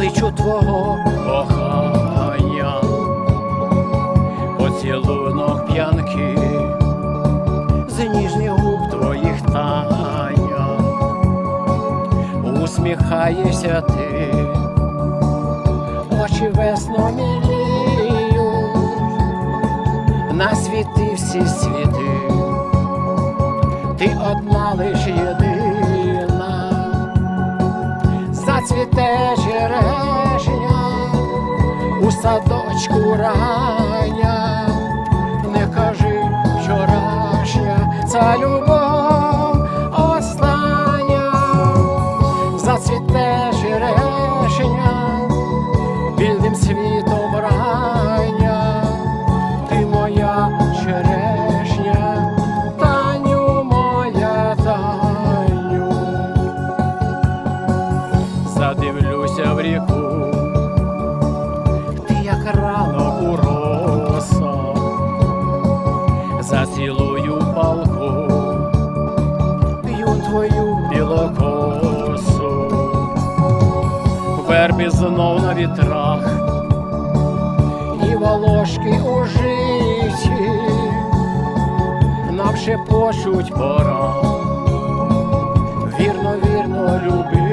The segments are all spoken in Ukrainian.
мого кохання, поцілунок п'янки, з ніжних губ твоїх таня, усміхаєшся ти, очі весно міліють, на світи всі світи, зацвіте черешня у садочку рання, не кажи вчорашня, ця любов остання, зацвіте черешня, білим світом задивлюся в ріку, ти як ранок у роса, зацілую палку, п'ю твою. Білокосу, верби знов на вітрах, і волошки у житті нам шепочуть пора. Вірно, вірно любити,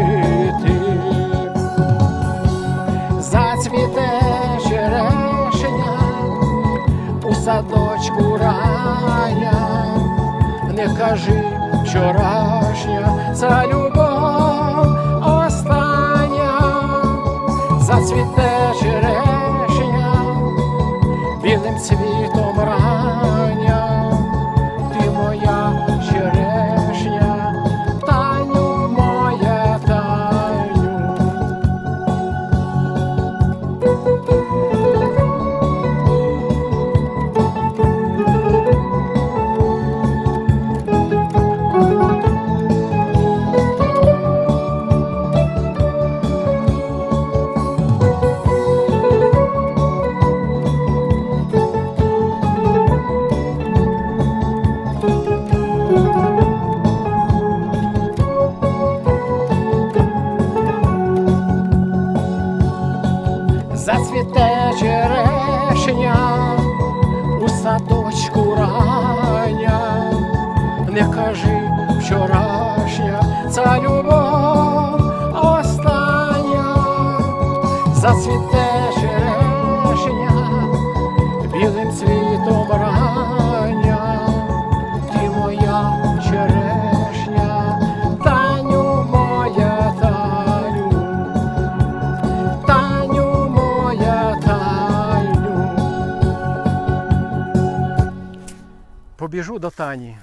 садочку рання, не кажи вчорашня, ця любов остання, зацвіте черешня, білим цвітом садочку рання, не кажи вчорашня, ця любов остання, зацвіте Таню. До Тані.